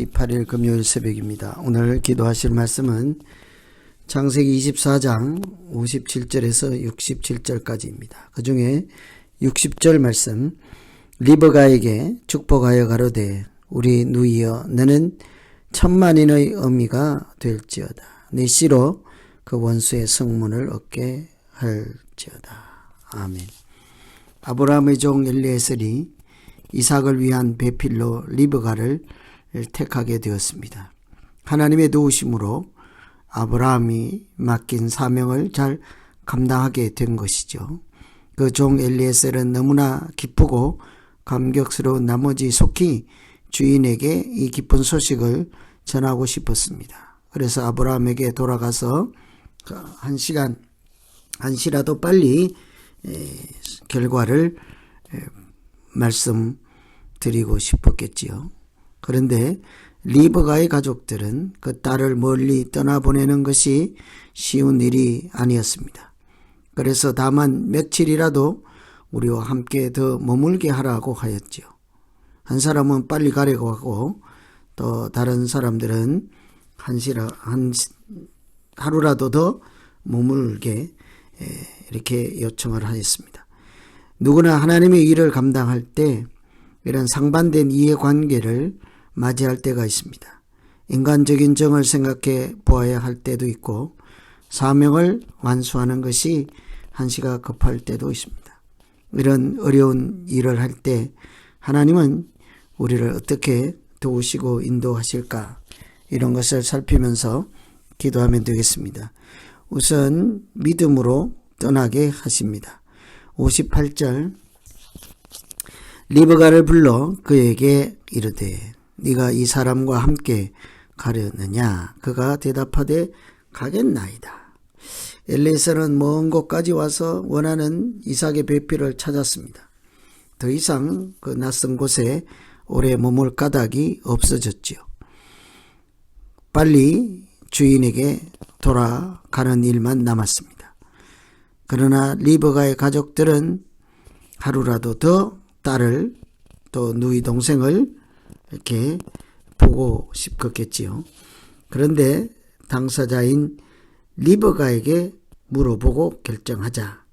3월 28일 금요일 새벽입니다. 오늘 기도하실 말씀은 창세기 24장 57절에서 67절까지입니다. 그 중에 60절 말씀 리버가에게 축복하여 가로되 우리 누이여 너는 천만인의 의미가 될지어다. 네 씨로 그 원수의 성문을 얻게 할지어다. 아멘. 아브라함의 종 엘리에셀이 이삭을 위한 배필로 리브가를 택하게 되었습니다. 하나님의 도우심으로 아브라함이 맡긴 사명을 잘 감당하게 된 것이죠. 그 종 엘리에셀은 너무나 기쁘고 감격스러운 나머지 속히 주인에게 이 기쁜 소식을 전하고 싶었습니다. 그래서 아브라함에게 돌아가서 그한 시간, 한 시라도 빨리 결과를 말씀드리고 싶었겠지요. 그런데 리버가의 가족들은 그 딸을 멀리 떠나보내는 것이 쉬운 일이 아니었습니다. 그래서 다만 며칠이라도 우리와 함께 더 머물게 하라고 하였지요. 한 사람은 빨리 가려고 하고 또 다른 사람들은 한시라 한 하루라도 더 머물게 이렇게 요청을 하였습니다. 누구나 하나님의 일을 감당할 때 이런 상반된 이해관계를 맞이할 때가 있습니다. 인간적인 정을 생각해 보아야 할 때도 있고 사명을 완수하는 것이 한시가 급할 때도 있습니다. 이런 어려운 일을 할 때 하나님은 우리를 어떻게 도우시고 인도하실까 이런 것을 살피면서 기도하면 되겠습니다. 우선 믿음으로 떠나게 하십니다. 58절 리브가를 불러 그에게 이르되 네가 이 사람과 함께 가려느냐 그가 대답하되 가겠나이다. 엘리에서는 먼 곳까지 와서 원하는 이삭의 배필을 찾았습니다. 더 이상 그 낯선 곳에 오래 머물 까닭이 없어졌지요. 빨리 주인에게 돌아가는 일만 남았습니다. 그러나 리버가의 가족들은 하루라도 더 딸을 또 누이 동생을 이렇게 보고 싶었겠지요. 그런데 당사자인 리버가에게 물어보고 결정하자.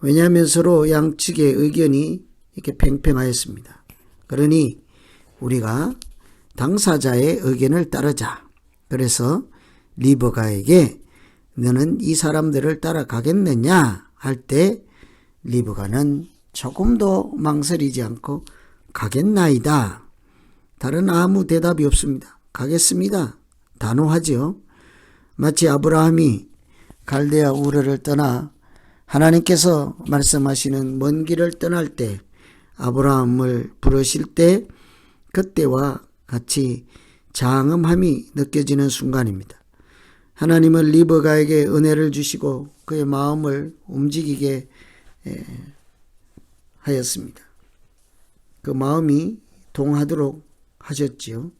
왜냐하면 서로 양측의 의견이 이렇게 팽팽하였습니다. 그러니 우리가 당사자의 의견을 따르자. 그래서 리버가에게 너는 이 사람들을 따라가겠느냐 할 때 리버가는 조금도 망설이지 않고 가겠나이다. 다른 아무 대답이 없습니다. 가겠습니다. 단호하지요. 마치 아브라함이 갈대아 우르를 떠나 하나님께서 말씀하시는 먼 길을 떠날 때 아브라함을 부르실 때 그때와 같이 장엄함이 느껴지는 순간입니다. 하나님은 리버가에게 은혜를 주시고 그의 마음을 움직이게 하였습니다. 그 마음이 동하도록 하셨지요.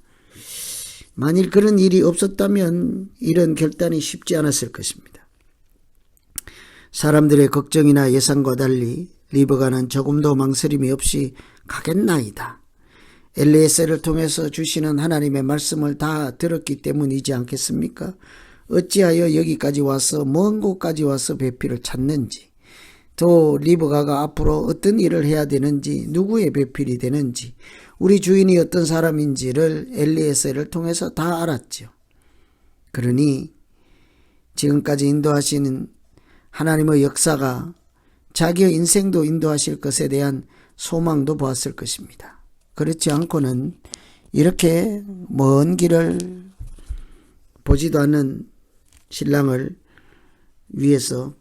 만일 그런 일이 없었다면 이런 결단이 쉽지 않았을 것입니다. 사람들의 걱정이나 예상과 달리 리버가는 조금도 망설임이 없이 가겠나이다. 엘리에셀을 통해서 주시는 하나님의 말씀을 다 들었기 때문이지 않겠습니까? 어찌하여 여기까지 와서 먼 곳까지 와서 배필을 찾는지 또 리버가가 앞으로 어떤 일을 해야 되는지 누구의 배필이 되는지 우리 주인이 어떤 사람인지를 엘리에셀을 통해서 다 알았죠. 그러니 지금까지 인도하시는 하나님의 역사가 자기의 인생도 인도하실 것에 대한 소망도 보았을 것입니다. 그렇지 않고는 이렇게 먼 길을 보지도 않는 신랑을 위해서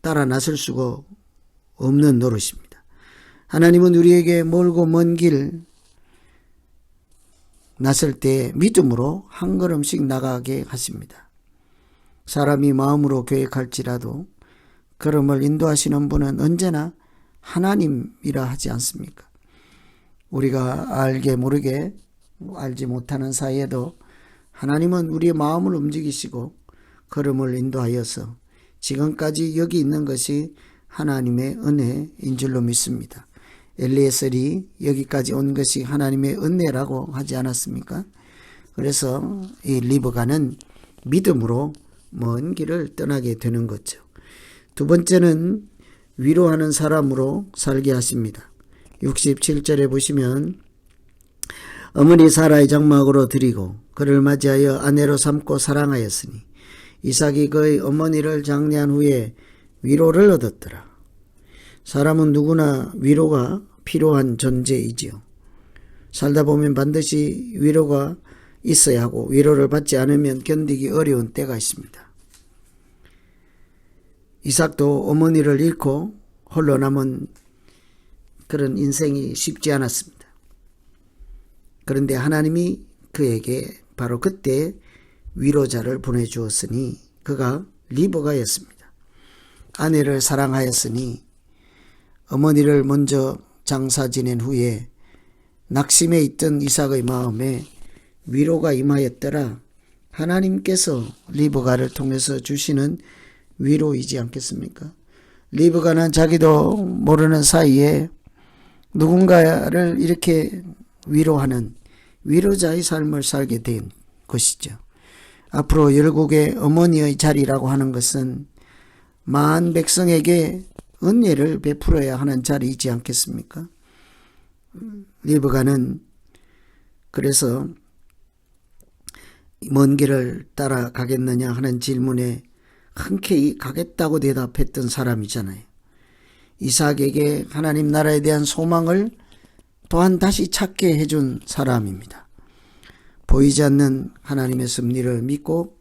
따라 나설 수가 없는 노릇입니다. 하나님은 우리에게 멀고 먼 길 나설 때 믿음으로 한 걸음씩 나가게 하십니다. 사람이 마음으로 계획할지라도 걸음을 인도하시는 분은 언제나 하나님이라 하지 않습니까? 우리가 알게 모르게 알지 못하는 사이에도 하나님은 우리의 마음을 움직이시고 걸음을 인도하여서 지금까지 여기 있는 것이 하나님의 은혜인 줄로 믿습니다. 엘리에셀이 여기까지 온 것이 하나님의 은혜라고 하지 않았습니까? 그래서 이 리브가는 믿음으로 먼 길을 떠나게 되는 거죠. 두 번째는 위로하는 사람으로 살게 하십니다. 67절에 보시면 어머니 사라의 장막으로 드리고 그를 맞이하여 아내로 삼고 사랑하였으니 이삭이 그의 어머니를 장례한 후에 위로를 얻었더라. 사람은 누구나 위로가 필요한 존재이지요. 살다 보면 반드시 위로가 있어야 하고 위로를 받지 않으면 견디기 어려운 때가 있습니다. 이삭도 어머니를 잃고 홀로 남은 그런 인생이 쉽지 않았습니다. 그런데 하나님이 그에게 바로 그때 위로자를 보내주었으니 그가 리브가였습니다. 아내를 사랑하였으니 어머니를 먼저 장사 지낸 후에 낙심해 있던 이삭의 마음에 위로가 임하였더라. 하나님께서 리브가를 통해서 주시는 위로이지 않겠습니까? 리브가는 자기도 모르는 사이에 누군가를 이렇게 위로하는 위로자의 삶을 살게 된 것이죠. 앞으로 열국의 어머니의 자리라고 하는 것은 만 백성에게 은혜를 베풀어야 하는 자리이지 않겠습니까? 리브가는 그래서 먼 길을 따라가겠느냐 하는 질문에 흔쾌히 가겠다고 대답했던 사람이잖아요. 이삭에게 하나님 나라에 대한 소망을 또한 다시 찾게 해준 사람입니다. 보이지 않는 하나님의 섭리를 믿고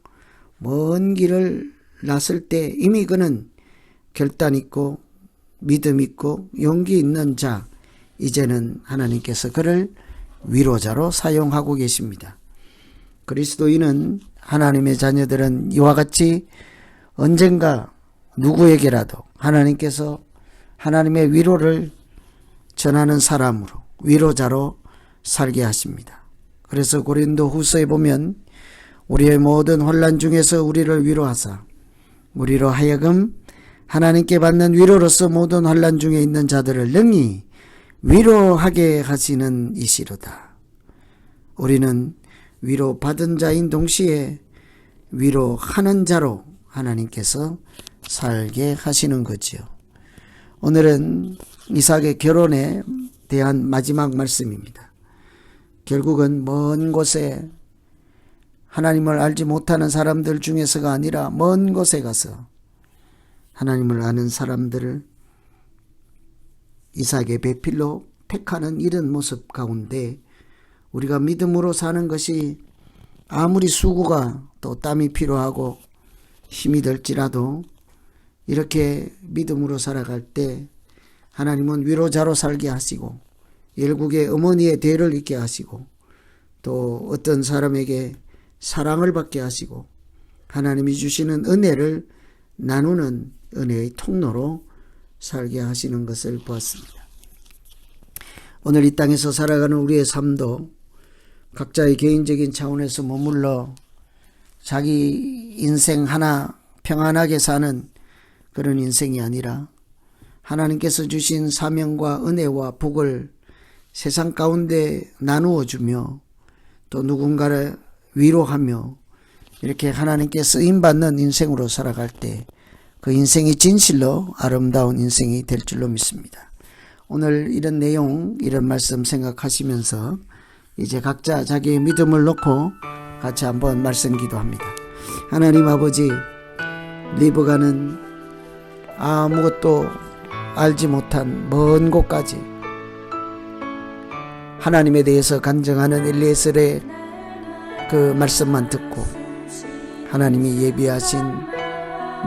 먼 길을 났을 때 이미 그는 결단 있고 믿음 있고 용기 있는 자, 이제는 하나님께서 그를 위로자로 사용하고 계십니다. 그리스도인은 하나님의 자녀들은 이와 같이 언젠가 누구에게라도 하나님께서 하나님의 위로를 전하는 사람으로 위로자로 살게 하십니다. 그래서 고린도 후서에 보면 우리의 모든 혼란 중에서 우리를 위로하사 우리로 하여금 하나님께 받는 위로로서 모든 환란 중에 있는 자들을 능히 위로하게 하시는 이시로다. 우리는 위로 받은 자인 동시에 위로하는 자로 하나님께서 살게 하시는 거지요. 오늘은 이삭의 결혼에 대한 마지막 말씀입니다. 결국은 먼 곳에 하나님을 알지 못하는 사람들 중에서가 아니라 먼 곳에 가서 하나님을 아는 사람들을 이삭의 배필로 택하는 이런 모습 가운데 우리가 믿음으로 사는 것이 아무리 수고가 또 땀이 필요하고 힘이 들지라도 이렇게 믿음으로 살아갈 때 하나님은 위로자로 살게 하시고 열국의 어머니의 대를 있게 하시고 또 어떤 사람에게 사랑을 받게 하시고 하나님이 주시는 은혜를 나누는 은혜의 통로로 살게 하시는 것을 보았습니다. 오늘 이 땅에서 살아가는 우리의 삶도 각자의 개인적인 차원에서 머물러 자기 인생 하나 평안하게 사는 그런 인생이 아니라 하나님께서 주신 사명과 은혜와 복을 세상 가운데 나누어 주며 또 누군가를 위로하며 이렇게 하나님께 쓰임 받는 인생으로 살아갈 때 그 인생이 진실로 아름다운 인생이 될 줄로 믿습니다. 오늘 이런 내용, 이런 말씀 생각하시면서 이제 각자 자기의 믿음을 놓고 같이 한번 말씀 기도합니다. 하나님 아버지, 리브가는 아무것도 알지 못한 먼 곳까지 하나님에 대해서 간증하는 엘리에셀의 그 말씀만 듣고 하나님이 예비하신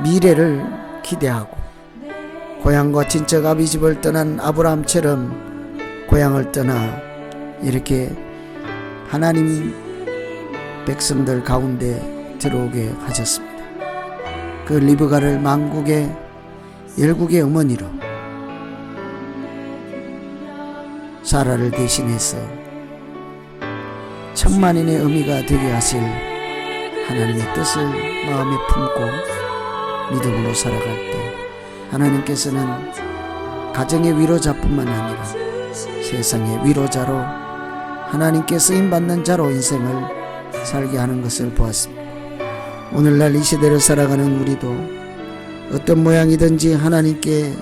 미래를 기대하고 고향과 친척 아비집을 떠난 아브라함처럼 고향을 떠나 이렇게 하나님 백성들 가운데 들어오게 하셨습니다. 그 리브가를 망국의 열국의 어머니로 사라를 대신해서 천만인의 의미가 되게 하실 하나님의 뜻을 마음에 품고 믿음으로 살아갈 때 하나님께서는 가정의 위로자뿐만 아니라 세상의 위로자로 하나님께 쓰임받는 자로 인생을 살게 하는 것을 보았습니다. 오늘날 이 시대를 살아가는 우리도 어떤 모양이든지 하나님께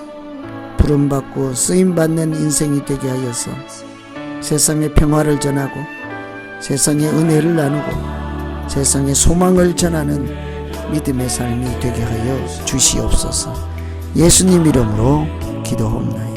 부름받고 쓰임받는 인생이 되게 하여서 세상의 평화를 전하고 세상의 은혜를 나누고 세상의 소망을 전하는 믿음의 삶이 되게 하여 주시옵소서 예수님 이름으로 기도합니다.